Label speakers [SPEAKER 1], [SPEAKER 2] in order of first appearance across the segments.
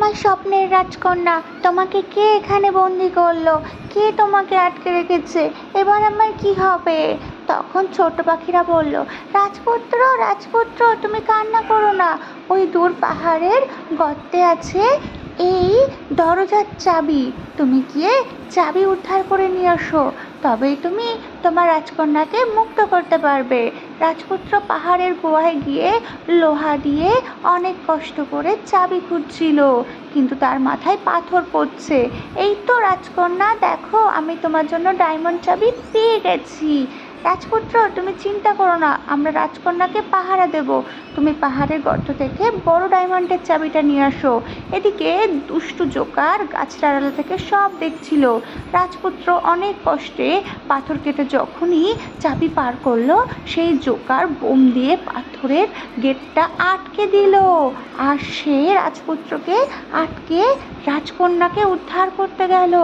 [SPEAKER 1] আমার স্বপ্নের রাজকন্যা, তোমাকে কে এখানে বন্দি করল? কে তোমাকে আটকে রেখেছে? এবার আমার কি হবে? তখন ছোট পাখিরা বলল, রাজপুত্র রাজপুত্র, তুমি কান্না করো না। ওই দূর পাহাড়ের গর্তে আছে এই দরজার চাবি। তুমি গিয়ে চাবি উদ্ধার করে নিয়ে আসো। তবেই তুমি তোমার রাজকন্যাকে মুক্ত করতে পারবে। রাজপুত্র পাহাড়ের গুহায় গিয়ে লোহা দিয়ে অনেক কষ্ট করে চাবি খুঁজছিল, কিন্তু তার মাথায় পাথর পড়ছে। এই তো রাজকন্যা, দেখো আমি তোমার জন্য ডায়মন্ড চাবি পেয়ে গেছি। রাজপুত্র, তুমি চিন্তা করো না, আমরা রাজকন্যাকে পাহারা দেব। তুমি পাহাড়ের গর্ত থেকে বড় ডায়মন্ডের চাবিটা নিয়ে আসো। এদিকে দুষ্টু জোকার গাছের আড়ালে থেকে সব দেখছিল। রাজপুত্র অনেক কষ্টে পাথর কেটে যখনই চাবি পার করল, সেই জোকার বোম দিয়ে পাথরের গেটটা আটকে দিল। আর সে রাজপুত্রকে আটকে রাজকন্যাকে উদ্ধার করতে গেল।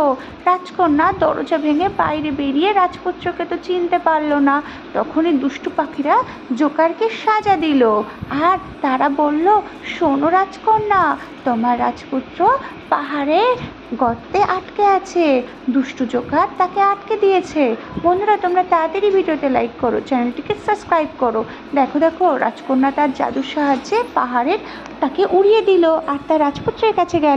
[SPEAKER 1] রাজকন্যা দরজা ভেঙে বাইরে বেরিয়ে রাজপুত্রকে তো চিনতে পারল না। তখনই দুষ্টু পাখিরা জোকারকে সাজা দিল। আর তারা বলল, শোনো রাজকন্যা, তোমার রাজপুত্র পাহাড়ে গর্তে আটকে আছে। দুষ্টু জোকার তাকে আটকে দিয়েছে। বন্ধুরা, তোমরা তাড়াতাড়ি ভিডিওতে লাইক করো, চ্যানেলটিকে সাবস্ক্রাইব করো। দেখো দেখো, রাজকন্যা তার জাদুর সাহায্যে পাহাড়ের তাকে উড়িয়ে দিল, আর তার রাজপুত্রের কাছে গেল।